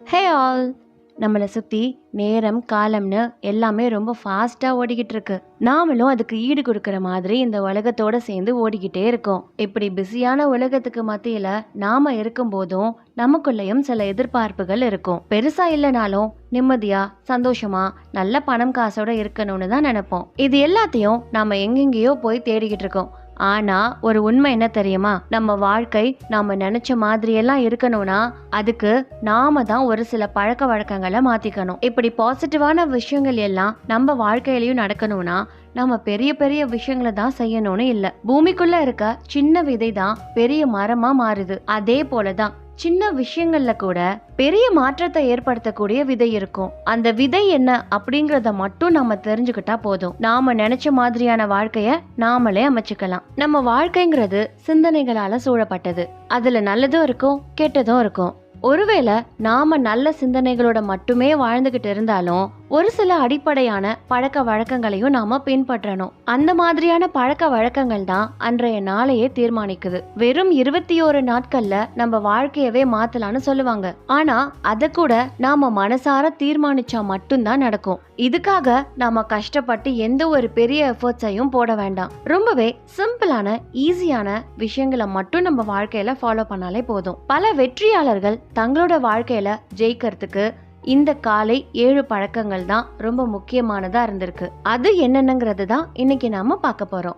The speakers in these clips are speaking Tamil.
ஹே ஆல் நம்மளை சுற்றி நேரம் காலம்னு எல்லாமே ரொம்ப ஃபாஸ்ட்டாக ஓடிக்கிட்டு இருக்கு. நாமளும் அதுக்கு ஈடு கொடுக்குற மாதிரி இந்த உலகத்தோட சேர்ந்து ஓடிக்கிட்டே இருக்கோம். இப்படி பிஸியான உலகத்துக்கு மத்தியில் நாம் இருக்கும்போதும் நமக்குள்ளேயும் சில எதிர்பார்ப்புகள் இருக்கும். பெருசாக இல்லைனாலும் நிம்மதியாக சந்தோஷமாக நல்ல பணம் காசோட இருக்கணும்னு தான் நினைப்போம். இது எல்லாத்தையும் நாம் எங்கெங்கேயோ போய் தேடிக்கிட்டு இருக்கோம். ஆனா ஒரு உண்மை என்ன தெரியுமா? நம்ம வாழ்க்கை நாம நினைச்ச மாதிரியெல்லாம் இருக்கணும்னா அதுக்கு நாம தான் ஒரு சில பழக்க வழக்கங்களை மாத்திக்கணும். இப்படி பாசிட்டிவான விஷயங்கள் எல்லாம் நம்ம வாழ்க்கையிலயும் நடக்கணும்னா நம்ம பெரிய பெரிய விஷயங்களை தான் செய்யணும்னு இல்ல. பூமிக்குள்ள இருக்க சின்ன விதை தான் பெரிய மரமா மாறுது. அதே போலதான் சின்ன விஷயங்கள்ல கூட பெரிய மாற்றத்தை ஏற்படுத்தக்கூடிய விதை இருக்கும். அந்த விதை என்ன அப்படிங்கறத மட்டும் நம்ம தெரிஞ்சுக்கிட்டா போதும். நாம நினைச்ச மாதிரியான வாழ்க்கைய நாமளே அமைச்சுக்கலாம். நம்ம வாழ்க்கைங்கிறது சிந்தனைகளால சூழப்பட்டது. அதுல நல்லதும் இருக்கும் கெட்டதும் இருக்கும். ஒருவேளை நாம நல்ல சிந்தனைகளோட மட்டுமே வாழ்ந்துகிட்டு இருந்தாலும் ஒரு சில அடிப்படையான பழக்க வழக்கங்களையும் நாம பின்பற்றணும். அந்த மாதிரியான பழக்க வழக்கங்கள் தான் அன்றைய நாளையே தீர்மானிக்குது. வெறும் இருபத்தி ஒரு நாட்கள்ல நம்ம வாழ்க்கையவே மாத்தலாம்னு சொல்லுவாங்க. ஆனா அத கூட நாம மனசார தீர்மானிச்சா மட்டும்தான் நடக்கும். இதுக்காக நாம கஷ்டப்பட்டு எந்த ஒரு பெரிய எஃபர்ட்ஸையும் போட வேண்டாம். ரொம்பவே சிம்பிளான ஈஸியான விஷயங்களை மட்டும் நம்ம வாழ்க்கையில ஃபாலோ பண்ணாலே போதும். பல வெற்றியாளர்கள் தங்களோட வாழ்க்கையில ஜெயிக்கிறதுக்கு இந்த காலை ஏழு பழக்கங்கள் தான் ரொம்ப முக்கியமானதாக இருந்திருக்கு. அது என்னென்னங்கிறது தான் இன்னைக்கு நாம் பார்க்க போகிறோம்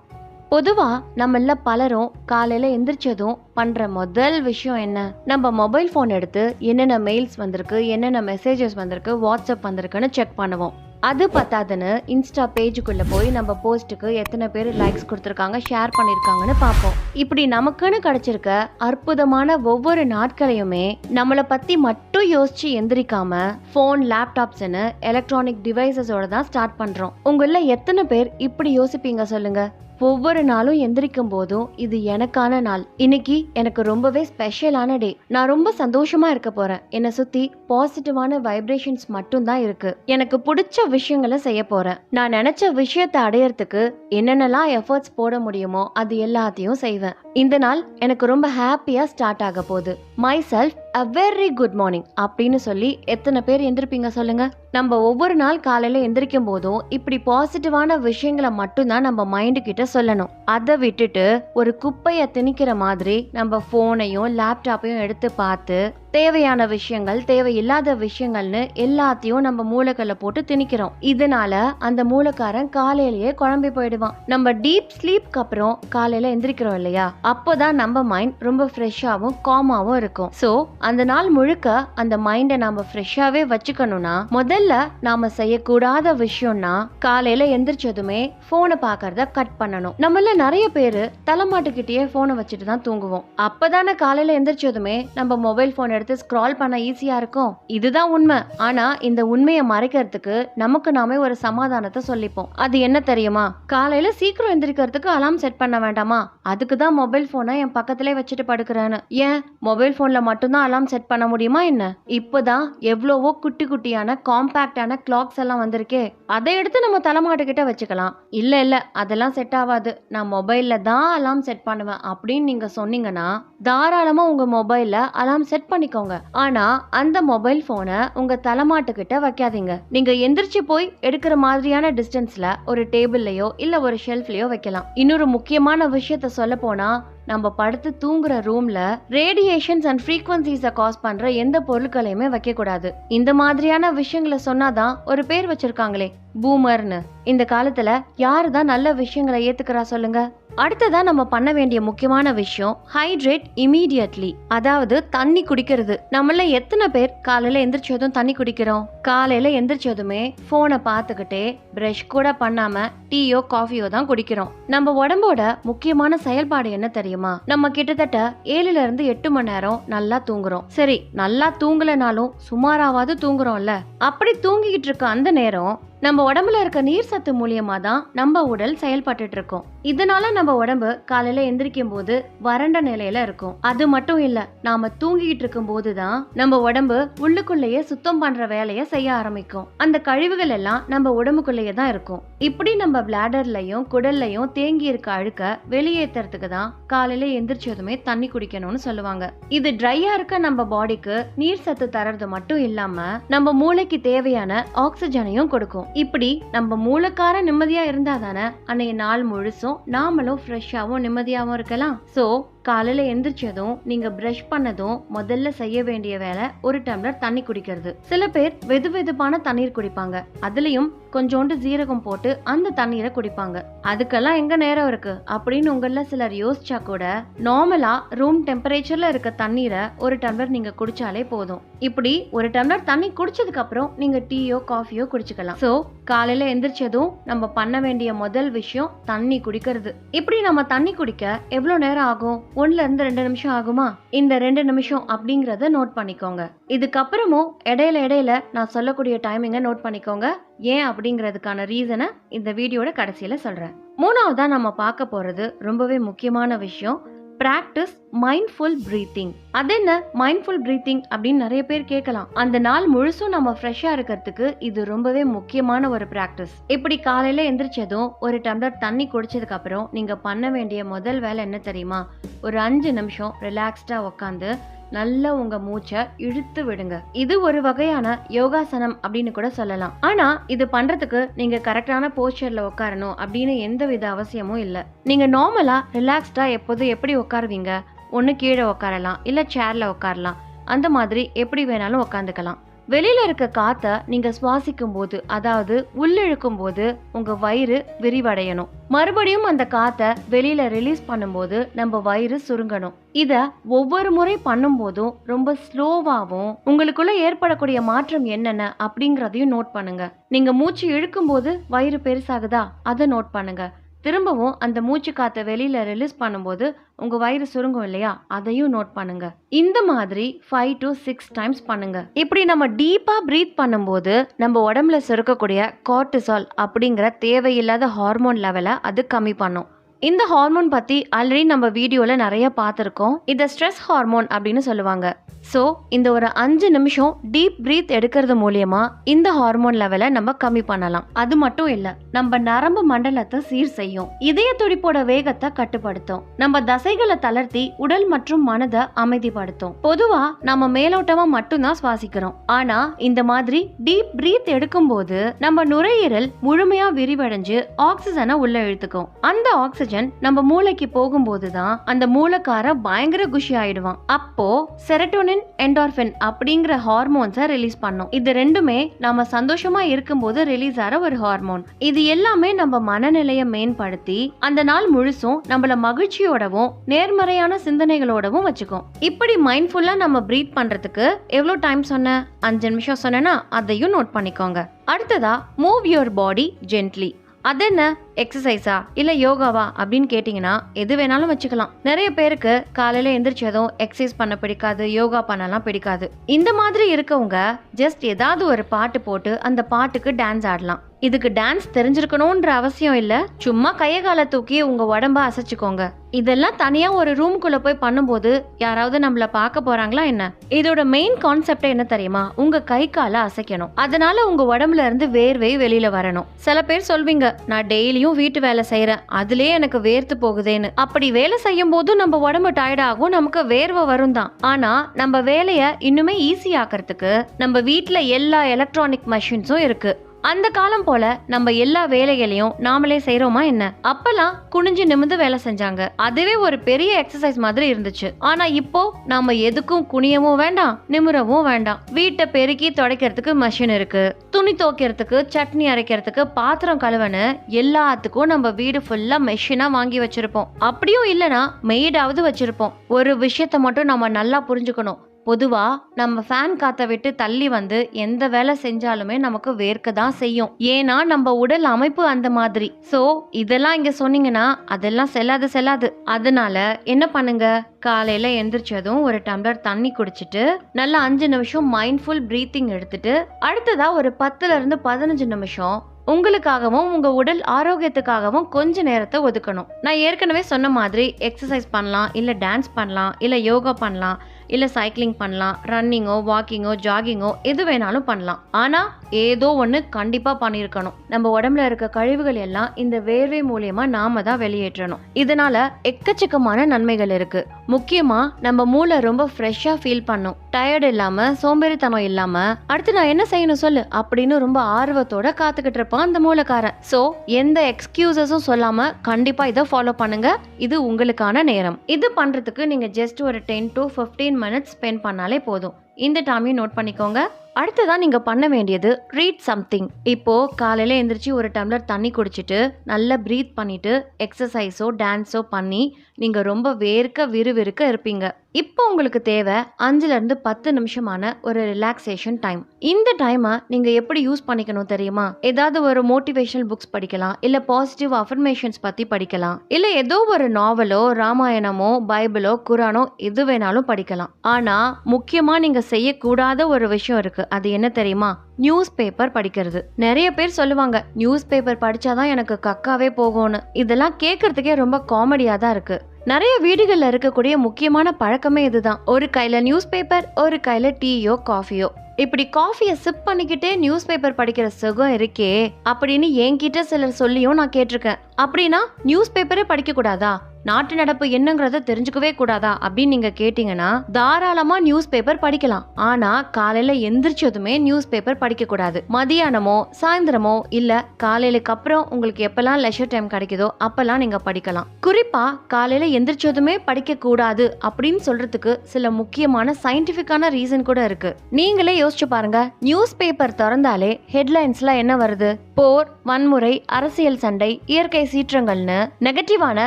பொதுவாக நம்மள பலரும் காலையில் எந்திரிச்சதும் பண்ணுற முதல் விஷயம் என்ன? நம்ம மொபைல் ஃபோன் எடுத்து என்னென்ன மெயில்ஸ் வந்திருக்கு என்னென்ன மெசேஜஸ் வந்திருக்கு வாட்ஸ்அப் வந்திருக்குன்னு செக் பண்ணுவோம். அது பத்தாதுன்னு இன்ஸ்டா பேஜுக்குள்ள போய் நம்ம போஸ்ட்டுக்கு எத்தனை பேர் லைக்ஸ் கொடுத்துருக்காங்க ஷேர் பண்ணியிருக்காங்கன்னு பார்ப்போம். இப்படி நமக்குன்னு கிடைச்சிருக்க அற்புதமான ஒவ்வொரு நாட்களையுமே நம்மளை பற்றி மட்டும் யோசிச்சு எந்திரிக்காம ஃபோன் லேப்டாப்ஸ்னு எலக்ட்ரானிக் டிவைசஸோட தான் ஸ்டார்ட் பண்ணுறோம் உங்களில் எத்தனை பேர் இப்படி யோசிப்பீங்க சொல்லுங்கள் ஒவ்வொரு நாளும் எந்திரிக்கும் போதும் இது எனக்கான நாள். இன்னைக்கு எனக்கு ரொம்பவே ஸ்பெஷலான டே நான் ரொம்ப சந்தோஷமா இருக்க போறேன். என்னை சுத்தி பாசிட்டிவான வைப்ரேஷன்ஸ் மட்டும்தான் இருக்கு. எனக்கு பிடிச்ச விஷயங்களை செய்ய போறேன். நான் நினைச்ச விஷயத்தை அடையறதுக்கு என்னென்னலாம் எஃபர்ட்ஸ் போட முடியுமோ அது எல்லாத்தையும் செய்வேன். இந்த நாள் எனக்கு ரொம்ப ஹாப்பியா ஸ்டார்ட் ஆக போகுது. Myself uh very good morning அப்படின்னு சொல்லி எத்தனை பேர் எந்திருப்பீங்க சொல்லுங்க? நம்ம ஒவ்வொரு நாள் காலையில் எந்திரிக்கும் போதும் இப்படி பாசிட்டிவான விஷயங்களை மட்டும்தான் நம்ம மைண்டு கிட்ட சொல்லணும். அதை விட்டுட்டு ஒரு குப்பையை திணிக்கிற மாதிரி நம்ம ஃபோனையும் லேப்டாப்பையும் எடுத்து பார்த்து தேவையான விஷயங்கள் தேவையில்லாத விஷயங்கள்னு எல்லாத்தையும் நம்ம மூளைக்கல்ல போட்டு திணிக்கிறோம். இதனால அந்த மூளைக்காரன் காலையிலேயே குழம்பி போயிடுவான். நம்ம டீப் ஸ்லீப்க்கு அப்புறம் காலையில எந்திரிக்கிறோம் இல்லையா? அப்போதான் நம்ம மைண்ட் ரொம்ப ஃப்ரெஷ்ஷாகவும் காமாவும் இருக்கும். ஸோ அந்த நாள் முழுக்க அந்த மைண்டை நம்ம ஃப்ரெஷ்ஷாவே வச்சுக்கணும்னா முதல்ல நாம செய்யக்கூடாத விஷயம்னா காலையில எந்திரிச்சதுமே போனை பார்க்கறத கட் பண்ணணும். நம்மள நிறைய பேர் தலைமாட்டுக்கிட்டேயே போனை வச்சுட்டு தான் தூங்குவோம். அப்பதானே காலையில எந்திரிச்சதுமே நம்ம மொபைல் போன் அடுத்து ஸ்க்ரால் பண்ண ஈஸியாக இருக்கும். இதுதான் உண்மை. ஆனால் இந்த உண்மையை மறைக்கிறதுக்கு நமக்கு நாமே ஒரு சமாதானத்தை சொல்லிப்போம். அது என்ன தெரியுமா? காலையில் சீக்கிரம் எந்திரிக்கிறதுக்கு அலாம் செட் பண்ண வேண்டாமா? அதுக்கு தான் மொபைல் ஃபோனை என் பக்கத்திலே வச்சுட்டு படுக்கிறேன்னு. ஏன்? மொபைல் ஃபோனில் மட்டும்தான் அலாம் செட் பண்ண முடியுமா என்ன? இப்போதான் எவ்வளவோ குட்டி குட்டியான காம்பாக்டான கிளாக்ஸ் எல்லாம் வந்திருக்கே. அதை எடுத்து நம்ம தலைமாட்டுக்கிட்ட வச்சுக்கலாம். இல்லை இல்லை அதெல்லாம் செட் ஆகாது. நான் மொபைலில் தான் அலாம் செட் பண்ணுவேன் அப்படின்னு நீங்கள் சொன்னீங்கன்னா தாராளமாக உங்கள் மொபைலில் அலாம் செட் பண்ணிக்கோங்க. ஆனால் அந்த மொபைல் ஃபோனை உங்கள் தலைமாட்டுக்கிட்ட வைக்காதீங்க. நீங்கள் எந்திரிச்சு போய் எடுக்கிற மாதிரியான டிஸ்டன்ஸில் ஒரு டேபிள்லையோ இல்லை ஒரு ஷெல்ஃப்லையோ வைக்கலாம். இன்னொரு முக்கியமான விஷயத்த சொல்ல போனால் நம்ம படுத்து தூங்குற ரூம்ல ரேடியேஷன்ஸ் அண்ட் ஃப்ரீக்வன்சிஸை காஸ் பண்ற எந்த பொருட்களையுமே வைக்க கூடாது. இந்த மாதிரியான விஷயங்களை சொன்னாதான் ஒரு பேர் வச்சிருக்காங்களே பூமர்னு இந்த காலத்துல யாரு தான் நல்ல விஷயங்களை ஏத்துக்கிறா சொல்லுங்க? அடுத்ததாக நம்ம பண்ண வேண்டிய முக்கியமான விஷயம் ஹைட்ரேட் இமீடியட்லி அதாவது தண்ணி குடிக்கிறது. நம்மள எத்தனை பேர் காலையில எந்திரிச்சதும் தண்ணி குடிக்கிறோம்? காலையில எந்திரிச்சதுமே போனை பார்த்துக்கிட்டே பிரஷ் கூட பண்ணாம டீயோ காஃபியோ தான் குடிக்கிறோம். நம்ம உடம்போட முக்கியமான செயல்பாடு என்ன தெரியுமா? நம்ம கிட்டத்தட்ட ஏழுல இருந்து எட்டு மணி நேரம் நல்லா தூங்குறோம். சரி நல்லா தூங்கலனாலும் சுமாராவது தூங்குறோம்ல? அப்படி தூங்கிக்கிட்டு இருக்க அந்த நேரம் நம்ம உடம்புல இருக்க நீர் சத்து மூலியமா தான் நம்ம உடல் செயல்பட்டு இருக்கும் இதனால நம்ம உடம்பு காலையில எந்திரிக்கும் போது வறண்ட நிலையில இருக்கும். அது மட்டும் இல்ல நாம தூங்கிட்டு இருக்கும் போதுதான் நம்ம உடம்பு உள்ளுக்குள்ளேயே சுத்தம் பண்ற வேலையை செய்ய ஆரம்பிக்கும். அந்த கழிவுகள் எல்லாம் நம்ம உடம்புக்குள்ளேயே தான் இருக்கும். இப்படி நம்ம பிளாடர்லையும் குடல்லையும் தேங்கி இருக்க அழுக்க வெளியேற்றுறதுக்கு தான் காலையில எந்திரிச்சதுமே தண்ணி குடிக்கணும்னு சொல்லுவாங்க. இது ட்ரையா இருக்க நம்ம பாடிக்கு நீர் சத்து தரது மட்டும் இல்லாம நம்ம மூளைக்கு தேவையான ஆக்சிஜனையும் கொடுக்கும். இப்படி நம்ம மூளைக்கார நிம்மதியா இருந்தா தானே அன்னைய நாள் முழுசும் நாமளும் ஃப்ரெஷ்ஷாவும் நிம்மதியாவும் இருக்கலாம். சோ காலையில் எந்திரிச்சதும் நீங்கள் ப்ரஷ் பண்ணதும் முதல்ல செய்ய வேண்டிய வேலை ஒரு டம்ளர் தண்ணி குடிக்கிறது. சில பேர் வெது வெதுப்பான தண்ணீர் குடிப்பாங்க. அதுலேயும் கொஞ்சோண்டு ஜீரகம் போட்டு அந்த தண்ணீரை குடிப்பாங்க. அதுக்கெல்லாம் எங்கே நேரம் இருக்கு? அப்படின்னு உங்களில் சிலர் யோசிச்சா கூட நார்மலாக ரூம் டெம்பரேச்சரில் இருக்க தண்ணீரை ஒரு டம்ளர் நீங்கள் குடிச்சாலே போதும். இப்படி ஒரு டம்ளர் தண்ணி குடித்ததுக்கப்புறம் நீங்கள் டீயோ காஃபியோ குடிச்சுக்கலாம். ஸோ காலையில் எந்திரிச்சதும் நம்ம பண்ண வேண்டிய முதல் விஷயம் தண்ணி குடிக்கிறது. இப்படி நம்ம தண்ணி குடிக்க எவ்வளோ நேரம் ஆகும்? ஒண்ணுல ரெண்டு நிமிஷம் ஆகுமா? இந்த ரெண்டு நிமிஷம் அப்படிங்கிறத நோட் பண்ணிக்கோங்க. இதுக்கப்புறமும் இடையில இடையில நான் சொல்லக்கூடிய டைமிங்கை நோட் பண்ணிக்கோங்க. ஏன் அப்படிங்கிறதுக்கான ரீசனை இந்த வீடியோட கடைசியில் சொல்கிறேன் மூணாவதாக நம்ம பார்க்க போகிறது ரொம்பவே முக்கியமான விஷயம். ப்ராக்டிஸ் மைண்ட்ஃபுல் ப்ரீத்திங் அது என்ன? மைண்ட்ஃபுல் ப்ரீத்திங் அப்படின்னு நிறைய பேர் கேட்கலாம். அந்த நாள் முழுசும் நம்ம ஃப்ரெஷ்ஷாக இருக்கிறதுக்கு இது ரொம்பவே முக்கியமான ஒரு ப்ராக்டிஸ் இப்படி காலையில் எந்திரிச்சதும் ஒரு டம்ளர் தண்ணி குடிச்சதுக்கு அப்புறம் பண்ண வேண்டிய முதல் வேலை என்ன தெரியுமா? ஒரு அஞ்சு நிமிஷம் ரிலாக்ஸ்டாக உட்காந்து நல்லா உங்க மூச்சை இழுத்து விடுங்க. இது ஒரு வகையான யோகாசனம் அப்படின்னு கூட சொல்லலாம். ஆனா இது பண்றதுக்கு நீங்க கரெக்டான போஸ்டர்ல உட்காரணும் அப்படின்னு எந்த வித அவசியமும் இல்லை. நீங்க நார்மலா ரிலாக்ஸ்டா எப்போதும் எப்படி உட்காருவீங்க? ஒன்று கீழே உட்காரலாம் இல்லை சேரில் உட்காரலாம். அந்த மாதிரி எப்படி வேணாலும் உட்காந்துக்கலாம். வெளியில் இருக்க காற்றை நீங்கள் சுவாசிக்கும் போது அதாவது உள்ளிழுக்கும் போது உங்கள் வயிறு விரிவடையணும். மறுபடியும் அந்த காற்றை வெளியில் ரிலீஸ் பண்ணும்போது நம்ம வயிறு சுருங்கணும். இதை ஒவ்வொரு முறை பண்ணும்போதும் ரொம்ப ஸ்லோவாகவும் உங்களுக்குள்ள ஏற்படக்கூடிய மாற்றம் என்னென்ன அப்படிங்கிறதையும் நோட் பண்ணுங்க. நீங்கள் மூச்சு இழுக்கும் போது வயிறு பெருசாகுதா? அதை நோட் பண்ணுங்க. திரும்பவும் அந்த மூச்சு காற்றை வெளியில் ரிலீஸ் பண்ணும்போது உங்கள் வயிறு சுருங்கும் இல்லையா? அதையும் நோட் பண்ணுங்க. இந்த மாதிரி ஃபைவ் டு சிக்ஸ் டைம்ஸ் பண்ணுங்க. இப்படி நம்ம டீப்பாக ப்ரீத் பண்ணும்போது நம்ம உடம்புல சுருக்கக்கூடிய கார்டிசால் அப்படிங்கிற தேவையில்லாத ஹார்மோன் லெவலை அது கம்மி பண்ணும். இந்த ஹார்மோன் பத்தி ஆல்ரெடி நம்ம வீடியோல நிறைய பார்த்துருக்கோம். இதை ஸ்ட்ரெஸ் ஹார்மோன் அப்படின்னு சொல்லுவாங்க. ஸோ இந்த ஒரு அஞ்சு நிமிஷம் டீப் பிரீத் எடுக்கிறது மூலியமா இந்த ஹார்மோன் லெவலை நம்ம கம்மி பண்ணலாம். அது மட்டும் இல்லை நம்ம நரம்பு மண்டலத்தை சீர் செய்யும். இதய துடிப்போட வேகத்தை கட்டுப்படுத்தும். நம்ம தசைகளை தளர்த்தி உடல் மற்றும் மனதை அமைதிப்படுத்தும். பொதுவா நம்ம மேலோட்டமா மட்டும்தான் சுவாசிக்கிறோம். ஆனா இந்த மாதிரி டீப் பிரீத் எடுக்கும்போது நம்ம நுரையீரல் முழுமையா விரிவடைஞ்சு ஆக்சிஜனை உள்ள இழுத்துக்கும். அந்த ஆக்சிஜன் நம்ம மூளைக்கு போகும்போது தான் அந்த மூளைக்கார பயங்கர குஷி ஆயிடுவான். அப்போ செரட்டோனின் என்டார்பின் அப்படிங்கிற ஹார்மோன்ஸை ரிலீஸ் பண்ணும். இது ரெண்டுமே நம்ம சந்தோஷமா இருக்கும்போது ரிலீஸ் ஆகிற ஒரு ஹார்மோன் இது எல்லாமே நம்ம மனநிலையை மேம்படுத்தி அந்த நாள் முழுசும் நம்மள மகிழ்ச்சியோடவும் நேர்மறையான சிந்தனைகளோடவும் வச்சுக்கும். இப்படி மைண்ட்ஃபுல்லா நம்ம பிரீத் பண்றதுக்கு எவ்வளோ டைம் சொன்ன? அஞ்சு நிமிஷம் சொன்னேன்னா அதையும் நோட் பண்ணிக்கோங்க. அடுத்ததா மூவ் யுவர் பாடி ஜென்ட்லி அது என்ன எக்ஸசைஸா இல்லை யோகாவா? அப்படின்னு கேட்டிங்கன்னா எது வேணாலும் வச்சுக்கலாம். நிறைய பேருக்கு காலையில் எந்திரிச்சதும் எக்ஸசைஸ் பண்ண பிடிக்காது யோகா பண்ணலாம் பிடிக்காது. இந்த மாதிரி இருக்கவங்க ஜஸ்ட் ஏதாவது ஒரு பாட்டு போட்டு அந்த பாட்டுக்கு டான்ஸ் ஆடலாம். இதுக்கு டான்ஸ் தெரிஞ்சிருக்கணும்ன்ற அவசியம் இல்லை. சும்மா கையை காலை தூக்கி உங்கள் உடம்ப அசைச்சிக்கோங்க. இதெல்லாம் தனியாக ஒரு ரூம்குள்ளே போய் பண்ணும்போது யாராவது நம்மள பார்க்க போகிறாங்களா என்ன? இதோட மெயின் கான்செப்ட் என்ன தெரியுமா? உங்கள் கை காலை அசைக்கணும். அதனால உங்கள் உடம்புல இருந்து வேர்வை வெளியில் வரணும். சில பேர் சொல்வீங்க நான் டெய்லியும் வீட்டு வேலை செய்கிறேன் அதுலயே எனக்கு வேர்த்து போகுதேன்னு. அப்படி வேலை செய்யும் போதும் நம்ம உடம்பு டயர்ட் ஆகும் நமக்கு வேர்வை வரும் தான். ஆனால் நம்ம வேலையை இன்னுமே ஈஸி ஆக்கிறதுக்கு நம்ம வீட்டில் எல்லா எலக்ட்ரானிக் மெஷின்ஸும் இருக்குது அந்த காலம் போல நம்ம எல்லா வேலைகளையும் நாமளே செய்யறோமா என்ன? அப்பெல்லாம் குனிஞ்சு நிமிந்து வேலை செஞ்சாங்க. அதுவே ஒரு பெரிய எக்ஸசைஸ் மாதிரி இருந்துச்சு. ஆனா இப்போ நாம எதுக்கும் குனியவும் வேண்டாம் நிமிரவும் வேண்டாம். வீட்டை பெருக்கி துடைக்கிறதுக்கு மிஷின் இருக்கு. துணி துவைக்கிறதுக்கு சட்னி அரைக்கிறதுக்கு பாத்திரம் கழுவனு எல்லாத்துக்கும் நம்ம வீடு ஃபுல்லா மெஷினா வாங்கி வச்சிருப்போம். அப்படியும் இல்லனா மெய்டாவது வச்சிருப்போம். ஒரு விஷயத்த மட்டும் நம்ம நல்லா புரிஞ்சுக்கணும். பொதுவாக நம்ம ஃபேன் காற்றை விட்டு தள்ளி வந்து எந்த வேலை செஞ்சாலுமே நமக்கு வேர்க்க தான் செய்யும். ஏன்னா நம்ம உடல் அமைப்பு அந்த மாதிரி. ஸோ இதெல்லாம் இங்கே சொன்னீங்கன்னா அதெல்லாம் செல்லாது செல்லாது. அதனால என்ன பண்ணுங்க? காலையில் எந்திரிச்சதும் ஒரு டம்ளர் தண்ணி குடிச்சிட்டு நல்லா அஞ்சு நிமிஷம் மைண்ட்ஃபுல் ப்ரீத்திங் எடுத்துட்டு அடுத்ததாக ஒரு பத்துலேருந்து பதினஞ்சு நிமிஷம் உங்களுக்காகவும் உங்க உடல் ஆரோக்கியத்துக்காகவும் கொஞ்ச நேரத்தை ஒதுக்கணும். நான் ஏற்கனவே சொன்ன மாதிரி எக்ஸசைஸ் பண்ணலாம் இல்ல டான்ஸ் பண்ணலாம் இல்ல யோகா பண்ணலாம். இல்லை சைக்கிளிங் பண்ணலாம் ரன்னிங்கோ வாக்கிங்கோ ஜாகிங்கோ எது வேணாலும் பண்ணலாம். ஆனால் ஏதோ ஒன்று கண்டிப்பாக பண்ணியிருக்கணும் நம்ம உடம்புல இருக்க கழிவுகள் எல்லாம் இந்த வேர்வை மூலியமாக நாம தான் வெளியேற்றணும். இதனால எக்கச்சக்கமான நன்மைகள் இருக்குது முக்கியமாக நம்ம மூளை ரொம்ப ஃப்ரெஷ்ஷாக ஃபீல் பண்ணும். டயர்டு இல்லாமல் சோம்பேறித்தனம் இல்லாமல் அடுத்து நான் என்ன செய்யணும் சொல்லு அப்படின்னு ரொம்ப ஆர்வத்தோட காத்துக்கிட்டு இருப்பான் அந்த மூளைக்காரன். ஸோ எந்த எக்ஸ்கியூசஸும் சொல்லாமல் கண்டிப்பாக இதை ஃபாலோ பண்ணுங்க. இது உங்களுக்கான நேரம். இது பண்ணுறதுக்கு நீங்கள் ஜஸ்ட் ஒரு டென் டு 15 மினிட்ஸ் ஸ்பெண்ட் பண்ணாலே போதும். இந்த டைமையும் நோட் பண்ணிக்கோங்க. அடுத்ததான் நீங்கள் பண்ண வேண்டியது ரீட் சம்திங் இப்போது காலையில் எழுந்திரிச்சி ஒரு டம்ளர் தண்ணி குடிச்சிட்டு நல்லா ப்ரீத் பண்ணிவிட்டு எக்ஸசைஸோ டான்ஸோ பண்ணி நீங்கள் ரொம்ப வேர்க்க விறுவிறுக்க இருப்பீங்க. இப்போ உங்களுக்கு தேவை அஞ்சுலேருந்து பத்து நிமிஷமான ஒரு ரிலாக்ஸேஷன் டைம் இந்த டைமை நீங்கள் எப்படி யூஸ் பண்ணிக்கணும் தெரியுமா? ஏதாவது ஒரு மோட்டிவேஷனல் புக்ஸ் படிக்கலாம் இல்லை பாசிட்டிவ் அஃபர்மேஷன்ஸ் பற்றி படிக்கலாம் இல்லை ஏதோ ஒரு நாவலோ ராமாயணமோ பைபிளோ குரானோ எது வேணாலும் படிக்கலாம். ஆனால் முக்கியமாக நீங்கள் செய்யக்கூடாத ஒரு விஷயம் இருக்கு. அது என்ன தெரியுமா? நியூஸ் பேப்பர் படிக்கிறது. நிறைய பேர் சொல்லுவாங்க நியூஸ் பேப்பர் படிச்சாதான் எனக்கு கக்காவே போகும்னு. இதெல்லாம் கேட்கறதுக்கே ரொம்ப காமெடியா தான் இருக்கு. நிறைய வீடுகளில் இருக்கக்கூடிய முக்கியமான பழக்கமே இதுதான். ஒரு கையில நியூஸ் பேப்பர் ஒரு கையில டீயோ காஃபியோ இப்படி காஃபியை சிப் பண்ணிக்கிட்டே நியூஸ் பேப்பர் படிக்கிற சுகம் இருக்கே அப்படின்னு என்கிட்ட சிலர் சொல்லியும் நான் கேட்டிருக்கேன். அப்படின்னா நியூஸ் பேப்பரே படிக்க கூடாதா நாட்டு நடப்பு என்னங்கிறத தெரிஞ்சுக்கவே கூடாதா அப்படின்னு நீங்க கேட்டீங்கன்னா தாராளமா நியூஸ் பேப்பர் படிக்கலாம். ஆனா காலையில எந்திரிச்சதுமே நியூஸ் பேப்பர் படிக்க கூடாது. மதியானமோ சாயந்தரமோ இல்ல காலையிலக்கு அப்புறம் உங்களுக்கு எப்பெல்லாம் லெஷர் டைம் கிடைக்குதோ அப்பெல்லாம் நீங்க படிக்கலாம். குறிப்பா காலையில எந்திரிச்சதுமே படிக்க கூடாது அப்படின்னு சொல்றதுக்கு சில முக்கியமான சயின்டிபிக்கான ரீசன் கூட இருக்கு. நீங்களே யோசிச்சு பாருங்க நியூஸ் பேப்பர் திறந்தாலே ஹெட்லைன்ஸ்ல என்ன வருது? போர் வன்முறை அரசியல் சண்டை இயற்கை சீற்றங்கள்னு நெகட்டிவான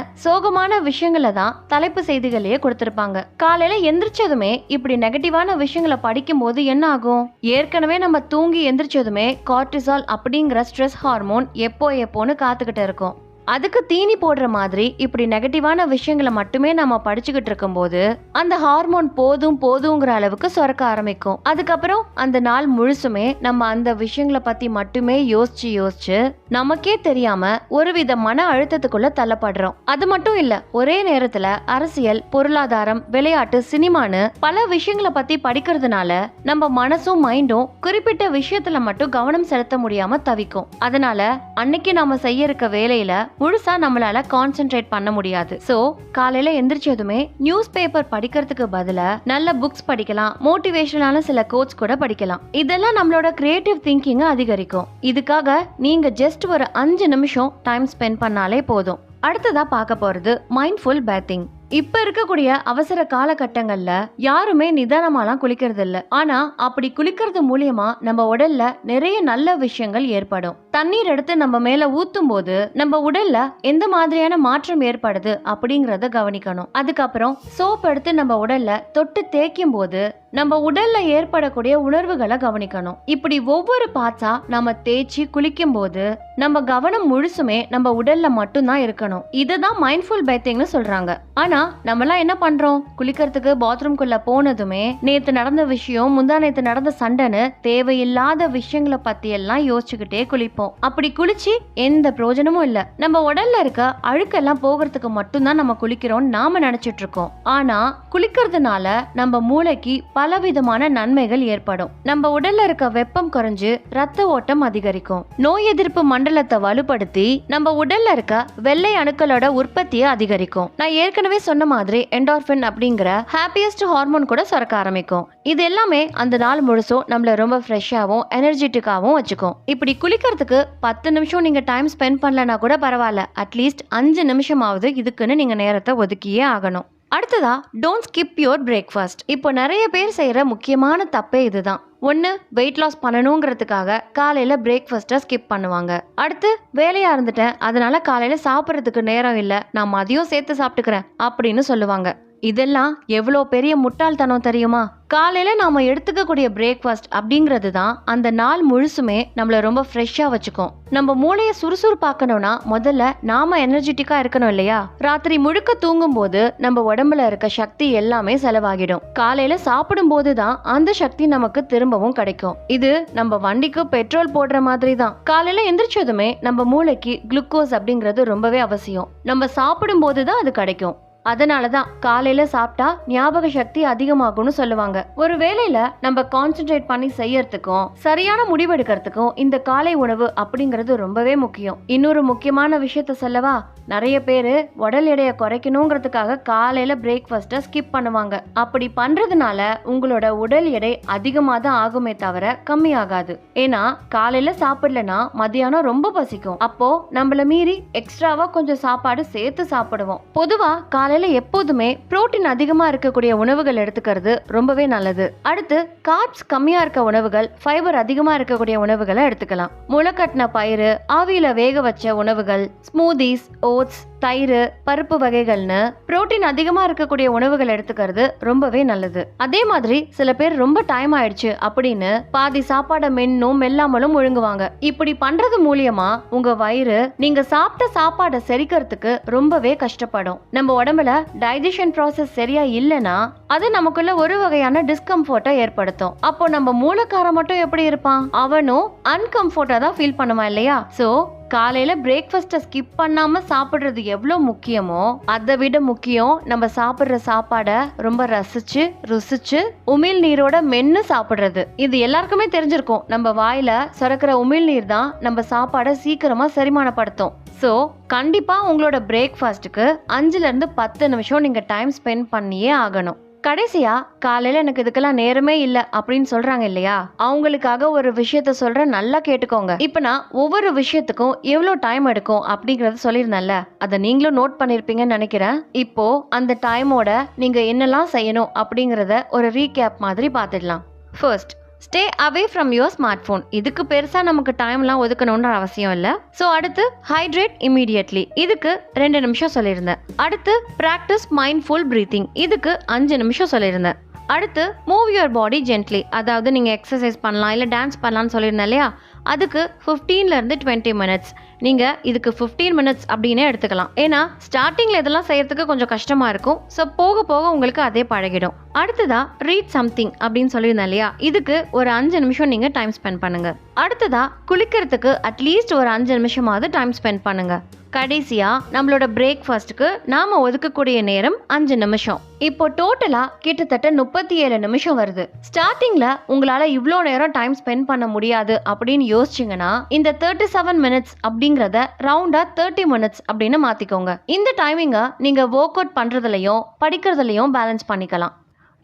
சோகமான விஷயங்களை தான் தலைப்பு செய்திகளையே கொடுத்திருப்பாங்க. காலையில எந்திரிச்சதுமே இப்படி நெகட்டிவான விஷயங்களை படிக்கும் போது என்ன ஆகும்? ஏற்கனவே நம்ம தூங்கி எந்திரிச்சதுமே கார்டிசால் அப்படிங்கிற ஸ்ட்ரெஸ் ஹார்மோன் எப்போ எப்போன்னு காத்துக்கிட்டு இருக்கும். அதுக்கு தீனி போடுற மாதிரி இப்படி நெகட்டிவான விஷயங்களை மட்டுமே நம்ம படிச்சுக்கிட்டு இருக்கும்போது அந்த ஹார்மோன் போதும் போதுங்கிற அளவுக்கு சுரக்க ஆரம்பிக்கும். அதுக்கப்புறம் அந்த நாள் முழுசுமே நம்ம அந்த விஷயங்களை பத்தி மட்டுமே யோசிச்சு யோசிச்சு நமக்கே தெரியாம ஒருவித மன அழுத்தத்துக்குள்ள தள்ளப்படுறோம். அது மட்டும் இல்ல ஒரே நேரத்துல அரசியல் பொருளாதாரம் விளையாட்டு சினிமான்னு பல விஷயங்களை பத்தி படிக்கிறதுனால நம்ம மனசும் மைண்டும் குறிப்பிட்ட விஷயத்துல மட்டும் கவனம் செலுத்த முடியாம தவிக்கும். அதனால அன்னைக்கு நாம செய்ய இருக்க வேலையில முழுசாக நம்மளால் கான்சென்ட்ரேட் பண்ண முடியாது. ஸோ காலையில் எந்திரிச்சதுமே நியூஸ் பேப்பர் படிக்கிறதுக்கு பதிலாக நல்ல புக்ஸ் படிக்கலாம். மோட்டிவேஷனான சில கோட்ஸ் கூட படிக்கலாம். இதெல்லாம் நம்மளோட கிரியேட்டிவ் திங்கிங்கை அதிகரிக்கும். இதுக்காக நீங்கள் ஜஸ்ட் ஒரு அஞ்சு நிமிஷம் டைம் ஸ்பெண்ட் பண்ணாலே போதும். அடுத்ததாக பார்க்க போகிறது மைண்ட்ஃபுல் பேத்திங் இப்ப இருக்கக்கூடிய அவசர காலகட்டங்கள்ல யாருமே நிதானமாலாம் குளிக்கிறது இல்ல ஆனா அப்படி குளிக்கிறது மூலியமா நம்ம உடல்ல நிறைய நல்ல விஷயங்கள் ஏற்படும். தண்ணீர் எடுத்து நம்ம மேலே ஊற்றும் போது நம்ம உடல்ல எந்த மாதிரியான மாற்றம் ஏற்படுது அப்படிங்கிறத கவனிக்கணும். அதுக்கப்புறம் சோப் எடுத்து நம்ம உடல்ல தொட்டு தேய்க்கும் போது நம்ம உடல்ல ஏற்படக்கூடிய உணர்வுகளை கவனிக்கணும். இப்படி ஒவ்வொரு பார்ட்ஸா நம்ம தேய்ச்சி குளிக்கும் போது நம்ம கவனம் முழுசுமே நம்ம உடல்ல மட்டும்தான் இருக்கணும். இதுதான் மைண்ட்ஃபுல் பேத்திங்னு சொல்றாங்க. ஆனா நம்மலாம் என்ன பண்றோம்? குளிக்கிறதுக்கு பாத்ரூம்குள்ள போனதுமே நேத்து நடந்த விஷயம் முந்தா நேத்து நடந்த சண்டைன்னு தேவையில்லாத விஷயங்களை பத்தி எல்லாம் யோசிச்சுக்கிட்டே குளிப்போம். அப்படி குளிச்சு எந்த பிரயோஜனமும் இல்ல. நம்ம உடல்ல இருக்க அழுக்கெல்லாம் போகிறதுக்கு மட்டும்தான் நம்ம குளிக்கிறோம் நாம நினைச்சிட்டு இருக்கோம். ஆனா குளிக்கிறதுனால நம்ம மூளைக்கு பலவிதமான நன்மைகள் ஏற்படும். நம்ம உடல்ல இருக்க வெப்பம் குறைஞ்சு ரத்த ஓட்டம் அதிகரிக்கும். நோய் எதிர்ப்பு மண்டலத்தை வலுப்படுத்தி நம்ம உடல்ல இருக்க வெள்ளை அணுக்களோட உற்பத்தியை அதிகரிக்கும். நான் ஏற்கனவே சொன்ன மாதிரி என்டார்பின் அப்படிங்கிற ஹாப்பியஸ்ட் ஹார்மோன் கூட சுரக்க ஆரம்பிக்கும். இது எல்லாமே அந்த நாள் முழுசும் நம்மள ரொம்ப ஃப்ரெஷ்ஷாகவும் எனர்ஜெட்டிக்காகவும் வச்சுக்கும். இப்படி குளிக்கிறதுக்கு பத்து நிமிஷம் நீங்கள் டைம் ஸ்பெண்ட் பண்ணலனா கூட பரவாயில்ல. அட்லீஸ்ட் அஞ்சு நிமிஷமாவது இதுக்குன்னு நீங்கள் நேரத்தை ஒதுக்கியே ஆகணும். அடுத்ததா டோன்ட் ஸ்கிப் யோர் பிரேக்ஃபாஸ்ட் இப்போ நிறைய பேர் செய்கிற முக்கியமான தப்பே இதுதான். ஒன்று வெயிட் லாஸ் பண்ணணுங்கிறதுக்காக காலையில் பிரேக்ஃபாஸ்ட்டை ஸ்கிப் பண்ணுவாங்க. அடுத்து வேலையாக இருந்துட்டேன் அதனால காலையில் சாப்பிட்றதுக்கு நேரம் இல்லை நான் மதியம் சேர்த்து சாப்பிட்டுக்கிறேன் அப்படின்னு சொல்லுவாங்க. இதெல்லாம் எவ்வளோ பெரிய முட்டாள்தனம் தெரியுமா? காலையில் நாம் எடுத்துக்கக்கூடிய பிரேக்ஃபாஸ்ட் அப்படிங்கிறது தான் அந்த நாள் முழுசுமே நம்மளை ரொம்ப ஃப்ரெஷ்ஷாக வச்சுக்கும். நம்ம மூளையை சுறுசுறுப்பாக்கணும்னா முதல்ல நாம் எனர்ஜெட்டிக்காக இருக்கணும் இல்லையா? ராத்திரி முழுக்க தூங்கும் போது நம்ம உடம்புல இருக்க சக்தி எல்லாமே செலவாகிடும். காலையில் சாப்பிடும் போது தான் அந்த சக்தி நமக்கு திரும்பவும் கிடைக்கும். இது நம்ம வண்டிக்கு பெட்ரோல் போடுற மாதிரி தான். காலையில் எந்திரிச்சதுமே நம்ம மூளைக்கு குளுக்கோஸ் அப்படிங்கிறது ரொம்பவே அவசியம். நம்ம சாப்பிடும் போது தான் அது கிடைக்கும். அதனால தான் காலையில சாப்பிட்டா ஞாபக சக்தி அதிகமாகும்னு சொல்லுவாங்க. ஒரு வேலையில நம்ம கான்சென்ட்ரேட் பண்ணி செய்யறதுக்கும் சரியான முடிவெடுக்கிறதுக்கும் இந்த காலை உணவு அப்படிங்கிறது ரொம்பவே முக்கியம். இன்னொரு முக்கியமான விஷயத்த சொல்லவா? நிறைய பேர் உடல் எடையை குறைக்கணுங்கிறதுக்காக காலையில பிரேக்ஃபாஸ்ட்டை ஸ்கிப் பண்ணுவாங்க. அப்படி பண்றதுனால உங்களோட உடல் எடை அதிகமாக தான் ஆகுமே தவிர கம்மியாகாது. ஏன்னா காலையில சாப்பிடலனா மதியானம் ரொம்ப பசிக்கும். அப்போ நம்மள மீறி எக்ஸ்ட்ராவா கொஞ்சம் சாப்பாடு சேர்த்து சாப்பிடுவோம். பொதுவா காலையில் எப்போதுமே புரோட்டீன் அதிகமா இருக்கக்கூடிய உணவுகள் எடுத்துக்கிறது ரொம்பவே நல்லது. அடுத்து கார்ப்ஸ் கம்மியா இருக்க உணவுகள் ஃபைபர் அதிகமா இருக்கக்கூடிய உணவுகளை எடுத்துக்கலாம். முளைக்கட்டின பயிறு ஆவியில வேக வச்ச உணவுகள் ஸ்மூதிஸ் ஓட்ஸ் தயிர் பருப்பு வகைகள்னு புரோட்டீன் அதிகமா இருக்கக்கூடிய உணவுகள் எடுத்துக்கிறது ரொம்பவே நல்லது. அதே மாதிரி சில பேர் ரொம்ப டைம் ஆயிடுச்சு அப்படின்னு பாதி சாப்பாடை மென்னும் மெல்லாமலும் ஒழுங்குவாங்க. இப்படி பண்றது மூலியமா உங்க வயிறு நீங்க சாப்பிட்ட சாப்பாடை செரிக்கிறதுக்கு ரொம்பவே கஷ்டப்படும். நம்ம உடம்புல டைஜஷன் ப்ராசஸ் சரியா இல்லைன்னா அது நமக்குள்ள ஒரு வகையான டிஸ்கம்ஃபர்ட்டை ஏற்படுத்தும். அப்போ நம்ம மூலக்காரன் மட்டும் எப்படி இருப்பான்? அவனும் அன்கம்ஃபர்ட்டா தான் ஃபீல் பண்ணுவான் இல்லையா? சோ காலையில பிரேக்ஃபாஸ்ட்டை ஸ்கிப் பண்ணாம சாப்பிடுறது எவ்வளோ முக்கியமோ அதை விட முக்கியம் நம்ம சாப்பிடுற சாப்பாடை ரொம்ப ரசிச்சு ருசிச்சு உமிழ் நீரோட மென்னு சாப்பிடுறது. இது எல்லாருக்குமே தெரிஞ்சிருக்கும். நம்ம வாயில சுரக்கிற உமிழ் நீர் தான் நம்ம சாப்பாடை சீக்கிரமா செரிமானப்படுத்தும். ஸோ கண்டிப்பாக உங்களோட பிரேக்ஃபாஸ்ட்டுக்கு அஞ்சுலேருந்து பத்து நிமிஷம் நீங்கள் டைம் ஸ்பெண்ட் பண்ணியே ஆகணும். கடைசியா காலையில எனக்கு இதுக்கெல்லாம் நேரமே இல்ல அப்படின்னு சொல்றாங்க இல்லையா? அவங்களுக்காக ஒரு விஷயத்த சொல்றேன் நல்லா கேட்டுக்கோங்க. இப்ப நான் ஒவ்வொரு விஷயத்துக்கும் எவ்வளவு டைம் எடுக்கும் அப்படிங்கறத சொல்லியிருந்தேன்ல. அதை நீங்களும் நோட் பண்ணிருப்பீங்கன்னு நினைக்கிறேன். இப்போ அந்த டைமோட நீங்க என்னெல்லாம் செய்யணும் அப்படிங்கறத ஒரு ரீகேப் மாதிரி பார்த்துடலாம். First stay away from your smart phone இதுக்கு பெருசாக நமக்கு டைம்லாம் ஒதுக்கணும்னு அவசியம் இல்லை. ஸோ அடுத்து ஹைட்ரேட் இமீடியட்லி இதுக்கு ரெண்டு நிமிஷம் சொல்லியிருந்தேன். அடுத்து ப்ராக்டிஸ் மைண்ட்ஃபுல் ப்ரீத்திங் இதுக்கு அஞ்சு நிமிஷம் சொல்லியிருந்தேன். அடுத்து மூவ் யுவர் பாடி ஜென்ட்லி அதாவது நீங்கள் எக்ஸசைஸ் பண்ணலாம் இல்லை டான்ஸ் பண்ணலாம்னு சொல்லியிருந்தேன் இல்லையா? அதுக்கு 15 ல இருந்து டுவெண்ட்டி மினிட்ஸ் நீங்கள் இதுக்கு 15 மினிட்ஸ் அப்படின்னே எடுத்துக்கலாம். ஏன்னா ஸ்டார்டிங்கில் இதெல்லாம் செய்கிறதுக்கு கொஞ்சம் கஷ்டமாக இருக்கும். ஸோ போக போக உங்களுக்கு அதே பழகிடும். அடுத்ததாக ரீட் சம்திங் அப்படின்னு சொல்லியிருந்தேன் இல்லையா? இதுக்கு ஒரு அஞ்சு நிமிஷம் நீங்கள் டைம் ஸ்பெண்ட் பண்ணுங்கள் அடுத்ததாக குளிக்கிறதுக்கு அட்லீஸ்ட் ஒரு அஞ்சு நிமிஷமாவது டைம் ஸ்பெண்ட் பண்ணுங்கள் கடைசியாக நம்மளோட பிரேக்ஃபாஸ்ட்டுக்கு நாம் ஒதுக்கக்கூடிய நேரம் அஞ்சு நிமிஷம். இப்போ டோட்டலா கிட்டத்தட்ட முப்பத்தி ஏழு நிமிஷம் வருது. ஸ்டார்டிங்ல உங்களால இவ்வளோ நேரம் டைம் ஸ்பெண்ட் பண்ண முடியாது அப்படின்னு யோசிச்சிங்கன்னா இந்த தேர்ட்டி செவன் மினிட்ஸ் அப்படிங்கறத ரவுண்டா தேர்ட்டி மினிட்ஸ் அப்படின்னு மாத்திக்கோங்க. இந்த டைமிங்கை நீங்க ஒர்க் அவுட் பண்றதுலயும் படிக்கிறதுலயும் பேலன்ஸ் பண்ணிக்கலாம்.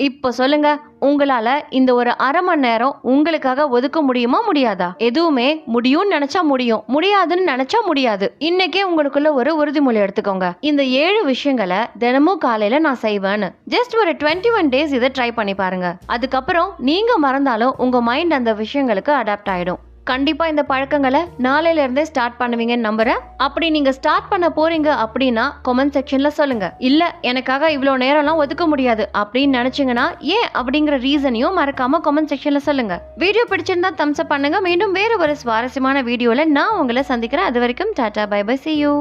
இப்போ சொல்லுங்க உங்களால இந்த ஒரு அரை மணி நேரம் உங்களுக்காக ஒதுக்க முடியுமா முடியாதா? எதுவுமே முடியும்னு நினைச்சா முடியும் முடியாதுன்னு நினைச்சா முடியாது. இன்னைக்கே உங்களுக்குள்ள ஒரு உறுதிமொழி எடுத்துக்கோங்க. இந்த ஏழு விஷயங்களை தினமும் காலையில நான் செய்வேன்னு. ஜஸ்ட் ஒரு டுவெண்ட்டி ஒன் டேஸ் இதை ட்ரை பண்ணி பாருங்க. அதுக்கப்புறம் நீங்க மறந்தாலும் உங்க மைண்ட் அந்த விஷயங்களுக்கு அடாப்ட் ஆயிடும். கண்டிப்பாக இந்த பழக்கங்களை நாளையிலேருந்தே ஸ்டார்ட் பண்ணுவீங்கன்னு நம்புகிறேன் அப்படி நீங்கள் ஸ்டார்ட் பண்ண போகிறீங்க அப்படின்னா கமெண்ட் செக்ஷனில் சொல்லுங்கள் இல்லை எனக்காக இவ்வளோ நேரம்லாம் ஒதுக்க முடியாது அப்படின்னு நினச்சிங்கன்னா ஏன் அப்படிங்கிற ரீசனையும் மறக்காமல் கமெண்ட் செக்ஷனில் சொல்லுங்கள் வீடியோ பிடிச்சிருந்தா தம்ஸ் அப் பண்ணுங்க. மீண்டும் வேறு ஒரு சுவாரஸ்யமான வீடியோவில் நான் உங்களை சந்திக்கிறேன். அது வரைக்கும் tata bye bye see you